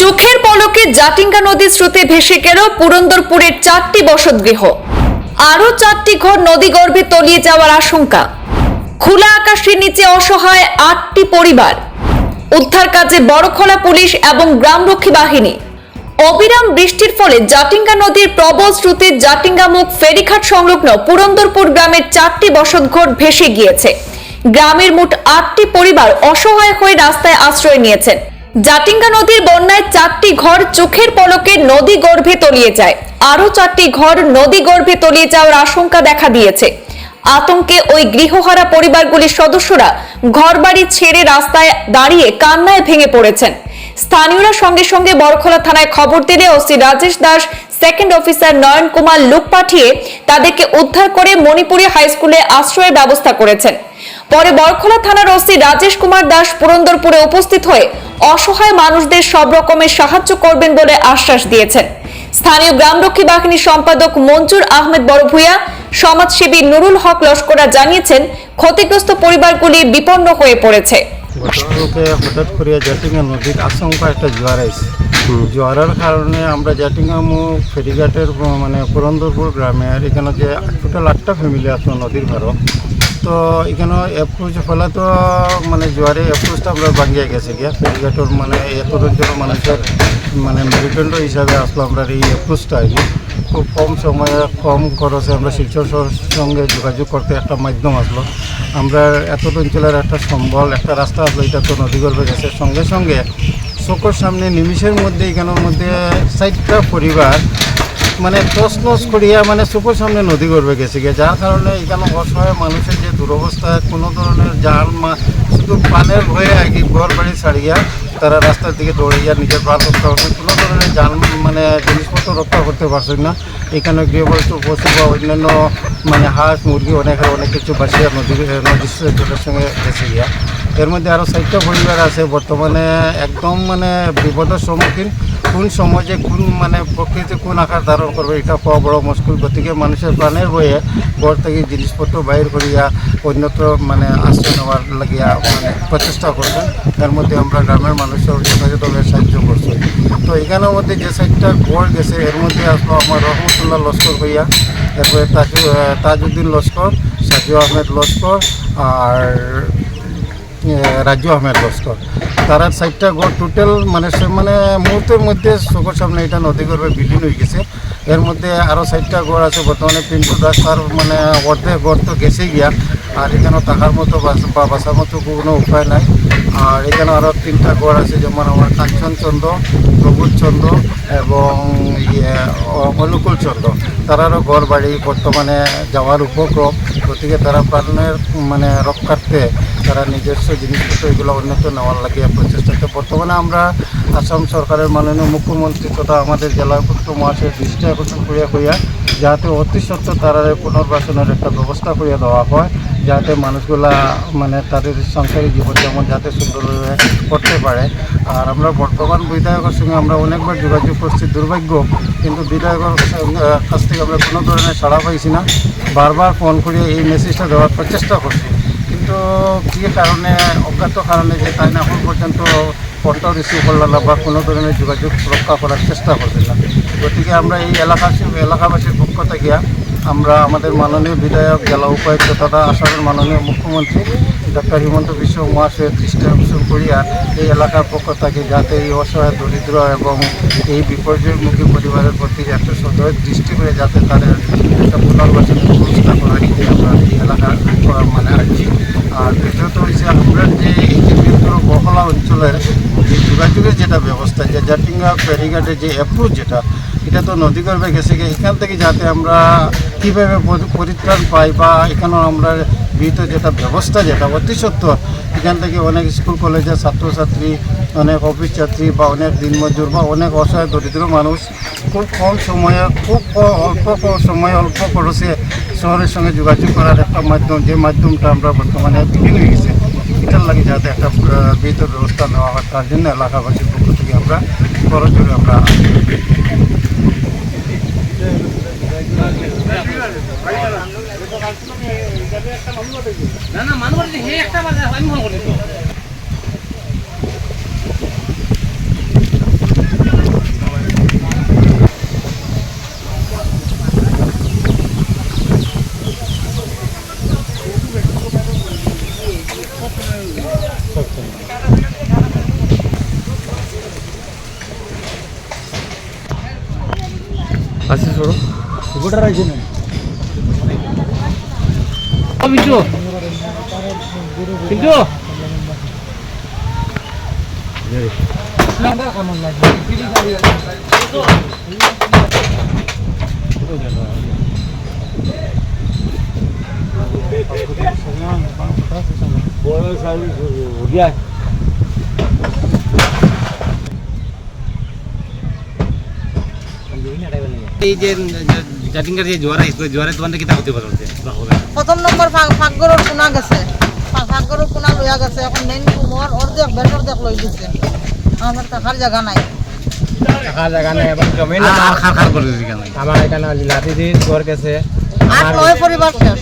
চোখের পলকে জাটিঙ্গা নদীর স্রোতে ভেসে গেল পুরন্দরপুরের চারটি বসতগৃহ। আরও চারটি ঘর নদীগর্ভে তলিয়ে যাওয়ার আশঙ্কা। খোলা আকাশের নিচে অসহায় আটটি পরিবার। উদ্ধার কাজে বড়খলা পুলিশ এবং গ্রামরক্ষী বাহিনী। অবিরাম বৃষ্টির ফলে জাটিঙ্গা নদীর প্রবল স্রোতে জাটিঙ্গা মুখ ফেরিঘাট সংলগ্ন পুরন্দরপুর গ্রামের চারটি বসতঘর ভেসে গিয়েছে। গ্রামের মোট আটটি পরিবার অসহায় হয়ে রাস্তায় আশ্রয় নিয়েছেন। জাটিঙ্গা নদীর বন্যায় চারটি ঘর চোখের পলকে নদী গর্ভে তলিয়ে যায়। আরও চারটি ঘর নদী গর্ভে তলিয়ে যাওয়ার আশঙ্কা দেখা দিয়েছে। আতঙ্কে ওই গৃহহারা পরিবারগুলির সদস্যরা ঘরবাড়ি ছেড়ে রাস্তায় দাঁড়িয়ে কান্নায় ভেঙে পড়েছেন। স্থানীয়রা সঙ্গে সঙ্গে বড়খলা থানায় খবর দিলে OC Rajesh Das second officer Nayan Kumar লোক পাঠিয়ে তাদেরকে উদ্ধার করে মণিপুরি হাই স্কুলে আশ্রয়ের ব্যবস্থা করেছেন। পরে বড়খলা থানার ওসি রাজেশ কুমার দাস পুরন্দরপুরে উপস্থিত হয়ে অসহায় মানুষদের সব রকমের সাহায্য করবেন বলে আশ্বাস দিয়েছেন। স্থানীয় গ্রামরক্ষী বাহিনীর সম্পাদক মঞ্জুর আহমেদ বড়ভূয়া সমাজসেবী নুরুল হক লস্করা জানিয়েছেন ক্ষতিগ্রস্ত পরিবারগুলি বিপন্ন হয়ে পড়েছে। হঠাৎ করে জাটিঙ্গা নদীর আশঙ্কা একটা জোয়ার আইছে। জোয়ারের কারণে আমরা জাটিঙ্গা ফেরিঘাটের মানে পুরন্দরপুর গ্রামে আর এখানে যে টোটাল আটটা ফ্যামিলি আছে নদীর ভারত তো এখানে অ্যাপ্রোচ ফলে তো মানে জোয়ারে অ্যাপ্রোচটা আমরা ভাঙিয়ে গেছে গিয়া। ফেরিঘাটের মানে এত অঞ্চল মানুষের মানে মেরুদণ্ড হিসাবে আসলো আমরা এই অ্যাপ্রোচটা আর। খুব কম সময়ে, কম খরচে আমরা শিলচর সঙ্গে যোগাযোগ করতে একটা মাধ্যম আসলো। আমরা এত অঞ্চলের একটা সম্বল, একটা রাস্তা আসলো, এটা তো নদীগর্ভে গেছে। সঙ্গে সঙ্গে চোখের সামনে নিমিষের মধ্যে, এখানের মধ্যে চারটা পরিবার মানে টস নস করিয়া মানে চোখের সামনে নদী গর্ভে গেছে গিয়ে যার কারণে এখানে অসহায় মানুষের যে দুরবস্থা কোনো ধরনের জাল মা শুধু পানের ভয়ে কি ঘর বাড়ি ছাড়িয়া তারা রাস্তার দিকে দৌড়িয়া নিজের প্রাণ রক্ষা করছে কোনো ধরনের জাল মানে জিনিসপত্র রক্ষা করতে পারছেন না। এখানে গৃহবস্তু পশু বা অন্যান্য মানে হাঁস মুরগি অনেক অনেক কিছু বাসিয়া নদী নদীর জলের সঙ্গে গেছে গিয়া এর মধ্যে আরও চারটা পরিবার আছে বর্তমানে একদম মানে বিপদের সম্মুখীন কোন সময় যে কোন মানে প্রকৃতি কোন আকার ধারণ করবে, এটা পাওয়া বড় মুশকিল। গতিকে মানুষের প্রাণের বয়ে ঘর থেকে জিনিসপত্র বাইর করিয়া অন্যত্র মানে আশ্রয় নেওয়ার লাগিয়া মানে প্রচেষ্টা করছেন তার মধ্যে আমরা গ্রামের মানুষের যথাযথভাবে সাহায্য করছি। তো এখানের মধ্যে যে সাইডটা ঘর গেছে, এর মধ্যে আসলো আমার রহমতুল্লাহ লস্কর হইয়া এরপরে তাজু তাজউদ্দিন লস্কর সাজু আহমেদ লস্কর আর রাজু আহমেদ লস্কর। তারা সাইডটা গড় টোটাল মানে মানে মুহূর্তের মধ্যে চোখের সামনে এটা নদী গর্ভে বিলীন হয়ে গেছে। এর মধ্যে আরও সাইডটা গড় আছে, বর্তমানে পিন্টু দাস তার মানে অর্ধেক গড় তো গেছে গিয়া। আর এখানেও থাকার মতো বা বাসার মতো কোনো উপায় নাই। আর এখানে আরও তিনটা গড় আছে, যেমন আমার কাঞ্চন চন্দ্র এবং ইয়ে অ- অনুকূল চন্দ্র তারারও ঘর বাড়ি বর্তমানে যাওয়ার উপক্রম। গতিকে তারা প্রাণের মানে রক্ষার্থে তারা নিজস্ব জিনিসপত্র এগুলো উন্নত নেওয়ার লাগে। প্রচেষ্টাতে বর্তমানে আমরা আসাম সরকারের মাননীয় মুখ্যমন্ত্রী তথা আমাদের জেলা উপায়ুক্ত মহাশয়ের দৃষ্টি আকর্ষণ করিয়া করিয়া যাতে অতি সত্ত্বর তারা পুনর্বাসনের একটা ব্যবস্থা করিয়া দেওয়া হয় যাতে মানুষগুলা মানে তাদের সংসারী জীবন যেমন যাতে সুন্দরভাবে করতে পারে। আর আমরা বর্তমান বিধায়কের সঙ্গে আমরা অনেকবার যোগাযোগ করছি, দুর্ভাগ্য, কিন্তু বিধায়কের কাছ থেকে আমরা কোনো ধরনের সাড়া পাইছি না। বারবার ফোন করে এই মেসেজটা দেওয়ার প্রচেষ্টা করছি। কিন্তু কী কারণে, অজ্ঞাত কারণে যে তাই না, এখন পর্যন্ত ফোনটাও রিসিভ করলাম না বা কোনো ধরনের যোগাযোগ রক্ষা করার চেষ্টা করছেন না। গতিকে আমরা এই এলাকা এলাকাবাসীর পক্ষ থেকে আমরা আমাদের মাননীয় বিধায়ক, জেলা উপায়ুক্ত তথা আসামের মাননীয় মুখ্যমন্ত্রী ডক্টর হিমন্ত বিশ্ব মহাশয়ের দৃষ্টি আকর্ষণ করিয়া এই এলাকার পক্ষ থেকে যাতে এই অসহায়, দরিদ্র এবং এই বিপর্যয়মুখী পরিবারের প্রতি একটা সদয় দৃষ্টি করে যাতে তাদের একটা পুনর্বাসনের ব্যবস্থা করা এটি আমরা এই এলাকার আহ, মানে আছি আর দ্বিতীয়ত হচ্ছে আমরা যে এই যে বৃহত্তর বহলা অঞ্চলের যে যোগাযোগের যেটা ব্যবস্থা যে জাটিঙ্গা ফেরিঘাটের যে অ্যাপ্রোচ যেটা, এটা তো নদীগর্ভে গেছে গিয়ে এখান থেকে যাতে আমরা কীভাবে পরিত্রাণ পাই বা এখানেও আমরা বিহিত যেটা ব্যবস্থা যেটা অতি সত্ত্বর এখান থেকে অনেক স্কুল কলেজের ছাত্রছাত্রী, অনেক অফিস ছাত্রী বা অনেক দিনমজুর বা অনেক অসহায় দরিদ্র মানুষ খুব কম সময়ে, খুব অল্প সময়ে, অল্প খরচে শহরের সঙ্গে যোগাযোগ করার একটা মাধ্যম, যে মাধ্যমটা আমরা বর্তমানে বিলীন হয়ে গেছে এটার লাগে যাতে একটা আহ, বিহিত ব্যবস্থা নেওয়া হয়, তার জন্য এলাকাবাসীর পক্ষ থেকে আমরা করে আমরা না না মানুষ একটা বাজার আমি ফোন করি আচ্ছা সরো কিন্তু কিন্তু এই যে জাটিঙ্গার যে জোয়ার আইসবে জোয়ারে তোমাদের কিতা হতে পারে প্রথম নম্বর ফাঁকগরর কোনা গেছে ফাঁকগরর কোনা লইয়া গেছে এখন মেইন মোর অর্ধেক বেটার দেখ লই দিছে আমার টাকার জায়গা নাই থাকার জায়গা নেই এবার জমি খার খার করে আমার এখানে দিয়ে গেছে আট নয় পরিবার শেষ